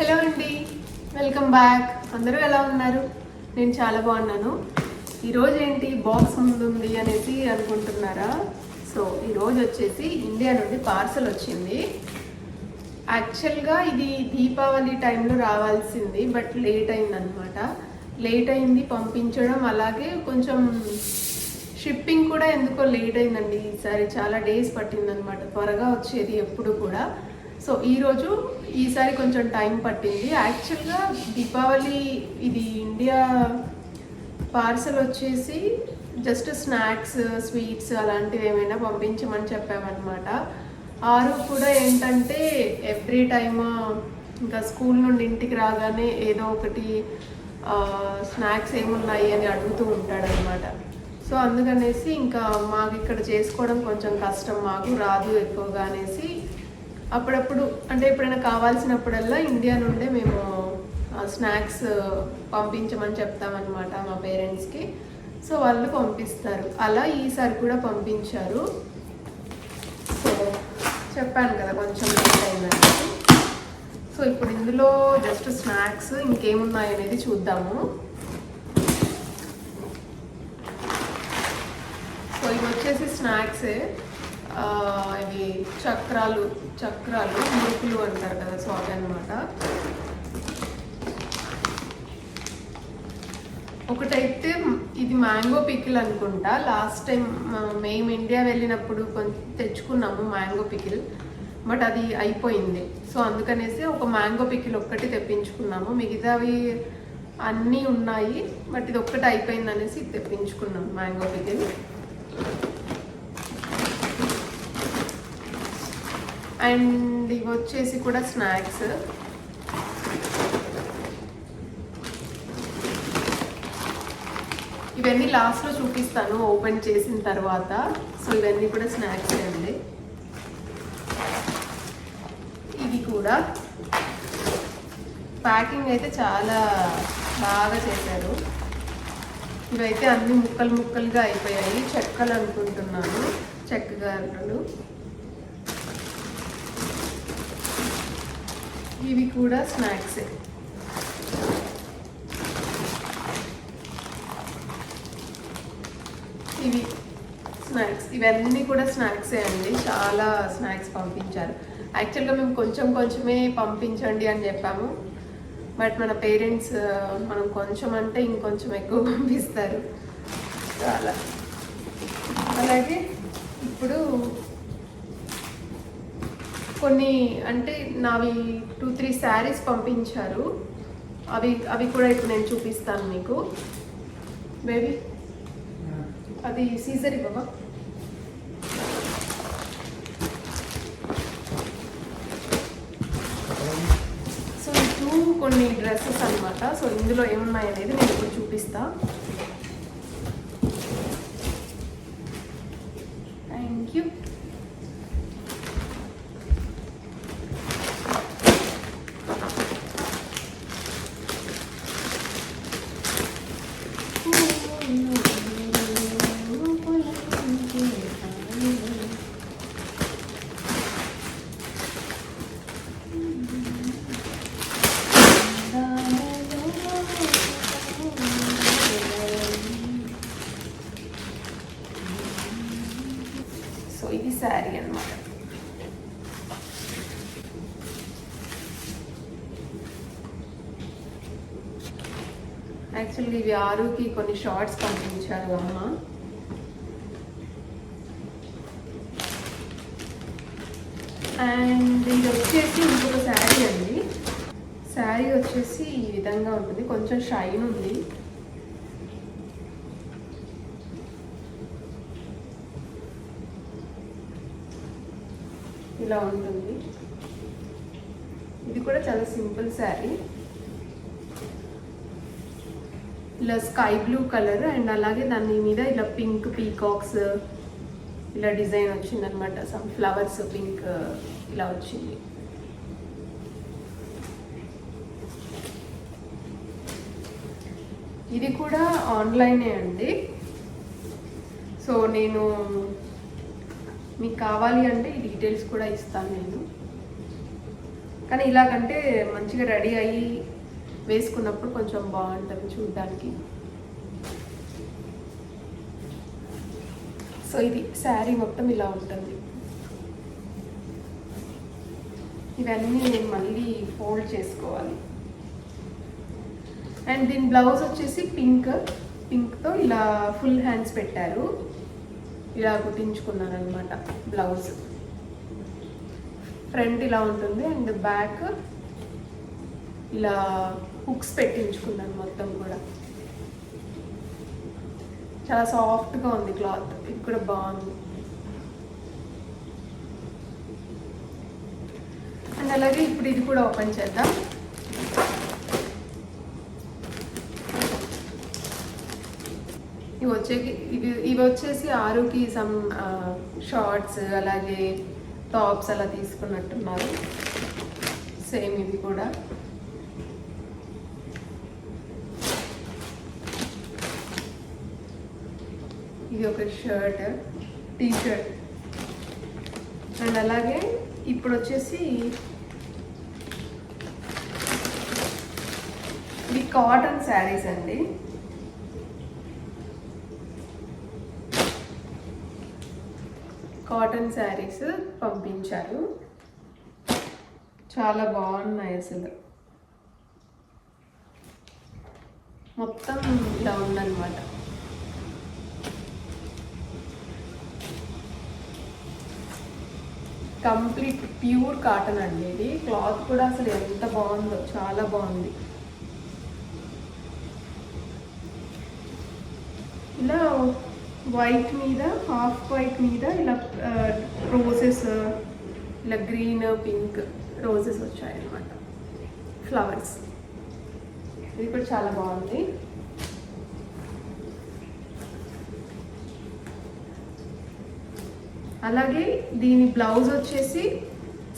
Hello అండి. Welcome back అందరూ ఎలా ఉన్నారు? నేను చాలా బాగున్నాను. ఈరోజు ఏంటి? బాక్స్ ముందుంది అనేసి అనుకుంటున్నారా? సో ఈరోజు వచ్చేసి ఇండియా నుండి పార్సల్ వచ్చింది. యాక్చువల్గా ఇది దీపావళి టైంలో రావాల్సింది బట్ లేట్ అయిందనమాట లేట్ అయింది పంపించడం అలాగే కొంచెం షిప్పింగ్ కూడా ఎందుకో లేట్ అయిందండి. ఈసారి చాలా డేస్ పట్టిందనమాట త్వరగా వచ్చేది ఎప్పుడు కూడా. సో ఈరోజు ఈసారి కొంచెం టైం పట్టింది. యాక్చువల్గా దీపావళి ఇది ఇండియా పార్సల్ వచ్చేసి జస్ట్ స్నాక్స్ స్వీట్స్ అలాంటివి ఏమైనా పంపించమని చెప్పామన్నమాట. ఆరు కూడా ఏంటంటే ఎవ్రీ టైమ్ ఇంకా స్కూల్ నుండి ఇంటికి రాగానే ఏదో ఒకటి స్నాక్స్ ఏమున్నాయి అని అడుగుతూ ఉంటాడనమాట సో అందుకనేసి ఇంకా మాకు ఇక్కడ చేసుకోవడం కొంచెం కష్టం. మాకు రాదు ఎక్కువగా అనేసి అప్పుడప్పుడు అంటే ఎప్పుడైనా కావాల్సినప్పుడల్లా ఇండియా నుండే మేము స్నాక్స్ పంపించమని చెప్తామన్నమాట మా పేరెంట్స్కి. సో వాళ్ళు పంపిస్తారు. అలా ఈసారి కూడా పంపించారు. సో చెప్పాను కదా కొంచెం లేట్ అయిందని. సో ఇప్పుడు ఇందులో జస్ట్ స్నాక్స్ ఇంకేమున్నాయి అనేది చూద్దాము. సో ఇవి వచ్చేసి స్నాక్సే. ఇవి చక్రాలు చక్రాలు మురుకులు అంటారు కదా సో అన్నమాట. అనమాట ఒకటైతే ఇది మ్యాంగో పికిల్ అనుకుంటా. లాస్ట్ టైం మేము ఇండియా వెళ్ళినప్పుడు కొంచెం తెచ్చుకున్నాము మ్యాంగో పికిల్. బట్ అది అయిపోయింది. సో అందుకనేసి ఒక మ్యాంగో పికిల్ ఒక్కటి తెప్పించుకున్నాము. మిగతావి అన్నీ ఉన్నాయి. బట్ ఇది ఒక్కటి అయిపోయింది అనేసి తెప్పించుకున్నాం మ్యాంగో పికిల్. అండ్ ఇవి వచ్చేసి కూడా స్నాక్స్. ఇవన్నీ లాస్ట్లో చూపిస్తాను ఓపెన్ చేసిన తర్వాత. సో ఇవన్నీ కూడా స్నాక్స్ అండి. ఇది కూడా. ప్యాకింగ్ అయితే చాలా బాగా చేశారు. ఇవైతే అన్ని ముక్కలు ముక్కలుగా అయిపోయాయి. చెక్కలు అనుకుంటున్నాను. చెక్క గారెలు. ఇవి కూడా స్నాక్సే. ఇవి స్నాక్స్. ఇవన్నీ కూడా స్నాక్సే అండి. చాలా స్నాక్స్ పంపించారు. యాక్చువల్గా మేము కొంచెం కొంచెమే పంపించండి అని చెప్పాము. బట్ మన పేరెంట్స్ మనం కొంచెం అంటే ఇంకొంచెం ఎక్కువ పంపిస్తారు. చాలా. అలాగే ఇప్పుడు కొన్ని అంటే నావి టూ త్రీ శారీస్ పంపించారు. అవి అవి కూడా ఇప్పుడు నేను చూపిస్తాను మీకు. బేబీ అది సీజర్ ఇవ్వవా? సో టూ కొన్ని డ్రెస్సెస్ అన్నమాట. సో ఇందులో ఏమున్నాయి అనేది నేను ఇప్పుడు చూపిస్తా. థ్యాంక్ యూ ఇది శారీ అనమాట యాక్చువల్గా ఇవి ఆరుకి కొన్ని షార్ట్స్ పంపించారు అమ్మ. అండ్ ఇది వచ్చేసి ఇంకొక శారీ అండి. శారీ వచ్చేసి ఈ విధంగా ఉంటుంది. కొంచెం షైన్ ఉంది. ఇలా ఉంటుంది. ఇది కూడా చాలా సింపుల్ శారీ. ఇలా స్కై బ్లూ కలర్ అండ్ అలాగే దాని మీద ఇలా పింక్ పీకాక్స్ ఇలా డిజైన్ వచ్చింది అనమాట సమ్ ఫ్లవర్స్ పింక్ ఇలా వచ్చింది. ఇది కూడా ఆన్లైనే అండి. సో నేను మీకు కావాలి అంటే డీటెయిల్స్ కూడా ఇస్తాను నేను. కానీ ఇలాగంటే మంచిగా రెడీ అయ్యి వేసుకున్నప్పుడు కొంచెం బాగుంటుంది చూడడానికి. సో ఇది శారీ మొత్తం ఇలా ఉంటుంది. ఇవన్నీ నేను మళ్ళీ ఫోల్డ్ చేసుకోవాలి. అండ్ దీని బ్లౌజ్ వచ్చేసి పింక్. పింక్తో ఇలా ఫుల్ హ్యాండ్స్ పెట్టారు. ఇలా కుట్టించుకున్నాను అనమాట బ్లౌజ్. ఫ్రంట్ ఇలా ఉంటుంది అండ్ బ్యాక్ ఇలా హుక్స్ పెట్టించుకున్నాను మొత్తం కూడా. చాలా సాఫ్ట్గా ఉంది క్లాత్. ఇది కూడా బాగుంది. అండ్ అలాగే ఇప్పుడు ఇది కూడా ఓపెన్ చేద్దాం. ఇవి వచ్చే ఇవి ఇవి వచ్చేసి ఆరుకి సమ్ షార్ట్స్ అలాగే టాప్స్ అలా తీసుకున్నట్టున్నారు. సేమ్ ఇవి కూడా. ఇది ఒక షర్ట్ టీ షర్ట్ అండ్ అలాగే ఇప్పుడు వచ్చేసి ఇవి కాటన్ శారీస్ అండి. కాటన్ శారీస్ పంపించారు. చాలా బాగున్నాయి అసలు. మొత్తం ఇలా ఉందన్నమాట కంప్లీట్ ప్యూర్ కాటన్ అండి ఇది. క్లాత్ కూడా అసలు ఎంత బాగుందో చాలా బాగుంది. ఇలా వైట్ మీద హాఫ్ వైట్ మీద ఇలా రోజెస్ ఇలా గ్రీన్ పింక్ రోజెస్ వచ్చాయి అన్నమాట ఫ్లవర్స్ ఇది కూడా చాలా బాగుంది. అలాగే దీని బ్లౌజ్ వచ్చేసి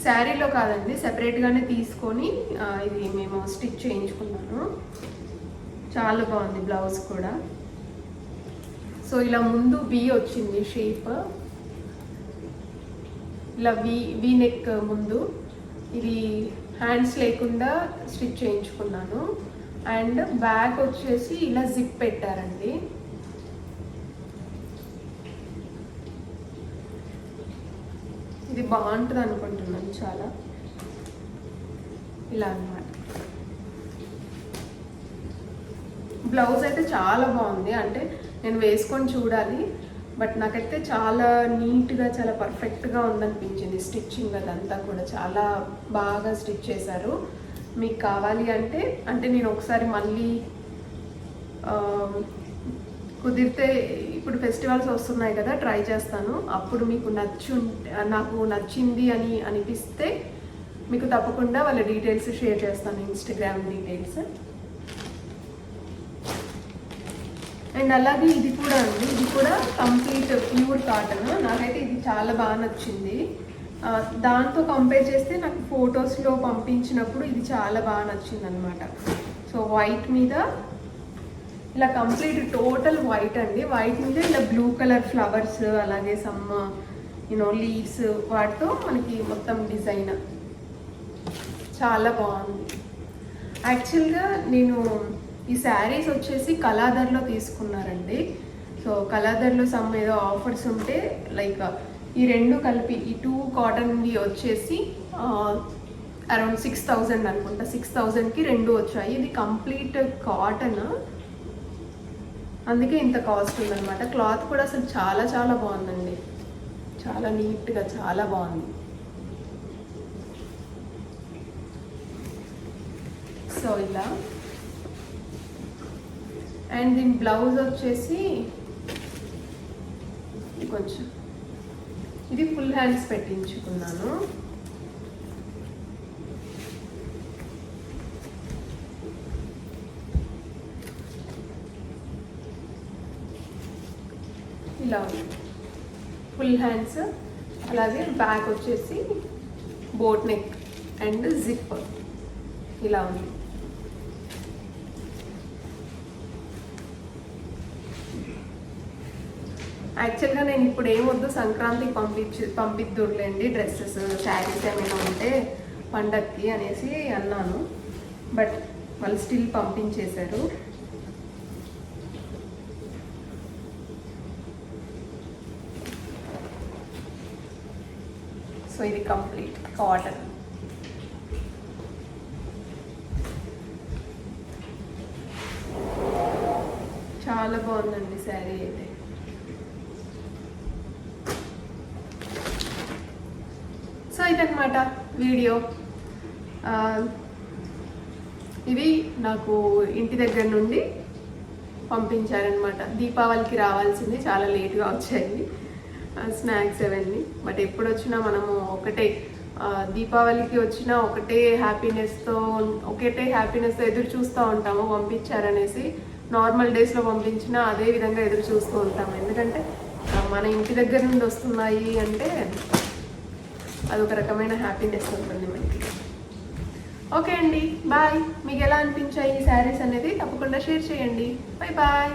శారీలో కాదండి సెపరేట్గానే తీసుకొని ఇది మేము స్టిచ్ చేయించుకున్నాను చాలా బాగుంది బ్లౌజ్ కూడా. సో ఇలా ముందు వి వచ్చింది షేప్ ఇలా వి వి నెక్ ముందు. ఇది హ్యాండ్స్ లేకుండా స్టిచ్ చేయించుకున్నాను. అండ్ బ్యాక్ వచ్చేసి ఇలా జిప్ పెట్టారండి. ఇది బాగుంటుంది అనుకుంటున్నాను చాలా. ఇలా అన్నమాట. బ్లౌజ్ అయితే చాలా బాగుంది. అంటే నేను వేసుకొని చూడాలి. బట్ నాకైతే చాలా నీట్గా చాలా పర్ఫెక్ట్గా ఉందనిపించింది స్టిచ్చింగ్ అదంతా కూడా. చాలా బాగా స్టిచ్ చేశారు. మీకు కావాలి అంటే అంటే నేను ఒకసారి మళ్ళీ కుదిరితే ఇప్పుడు ఫెస్టివల్స్ వస్తున్నాయి కదా ట్రై చేస్తాను. అప్పుడు మీకు నచ్చు నాకు నచ్చింది అని అనిపిస్తే మీకు తప్పకుండా వాళ్ళ డీటెయిల్స్ షేర్ చేస్తాను ఇన్స్టాగ్రామ్ డీటెయిల్స్. అండ్ అలాగే ఇది కూడా అండి. ఇది కూడా కంప్లీట్ ప్యూర్ కాటన్. నాకైతే ఇది చాలా బాగా నచ్చింది. దాంతో కంపేర్ చేస్తే నాకు ఫొటోస్లో పంపించినప్పుడు ఇది చాలా బాగా నచ్చింది అనమాట సో వైట్ మీద ఇలా కంప్లీట్ టోటల్ వైట్ అండి. వైట్ మీద ఇలా బ్లూ కలర్ ఫ్లవర్స్ అలాగే సమ్ యూనో లీవ్స్ వాటితో మనకి మొత్తం డిజైన్ చాలా బాగుంది. యాక్చువల్గా నేను ఈ శారీస్ వచ్చేసి కలాదర్లో తీసుకున్నారండి. సో కలాదర్లో సమ్ ఏదో ఆఫర్స్ ఉంటే లైక్ ఈ రెండు కలిపి ఈ టూ కాటన్వి వచ్చేసి అరౌండ్ సిక్స్ థౌజండ్ అనుకుంటా. సిక్స్ థౌజండ్కి రెండు వచ్చాయి. ఇది కంప్లీట్ కాటన్. అందుకే ఇంత కాస్ట్ ఉందన్నమాట. క్లాత్ కూడా అసలు చాలా చాలా బాగుందండి. చాలా నీట్గా చాలా బాగుంది. సో ఇలా అండ్ దీని బ్లౌజ్ వచ్చేసి కొంచెం ఇది ఫుల్ హ్యాండ్స్ పెట్టించుకున్నాను. ఇలా ఉంది. ఫుల్ హ్యాండ్స్ అలాగే బ్యాక్ వచ్చేసి బోట్ నెక్ అండ్ జిప్ ఇలా ఉంది. యాక్చువల్గా నేను ఇప్పుడు ఏమొద్దు సంక్రాంతికి పంపించి పంపిద్దురులేండి డ్రెస్సెస్. శారీస్ ఏమైనా ఉంటే పండక్కి అనేసి అన్నాను. బట్ వాళ్ళు స్టిల్ పంపించేశారు. సో ఇది కంప్లీట్ కాటన్. చాలా బాగుందండి శారీ అయితే. సో ఇదనమాట వీడియో. ఇది ఇవి నాకు ఇంటి దగ్గర నుండి పంపించారనమాట దీపావళికి రావాల్సింది చాలా లేట్గా వచ్చాయి. స్నాక్స్ అవన్నీ. బట్ ఎప్పుడు వచ్చినా మనము ఒకటే దీపావళికి వచ్చినా ఒకటే హ్యాపీనెస్తో ఒకటే హ్యాపీనెస్తో ఎదురు చూస్తూ ఉంటాము పంపించారనేసి. నార్మల్ డేస్లో పంపించినా అదే విధంగా ఎదురు చూస్తూ ఉంటాము. ఎందుకంటే మన ఇంటి దగ్గర నుండి వస్తున్నాయి అంటే అదొక రకమైన హ్యాపీనెస్ ఉంటుంది మనకి. ఓకే అండి బాయ్ మీకు ఎలా అనిపించాయి ఈ శారీస్ అనేది తప్పకుండా షేర్ చేయండి. Bye bye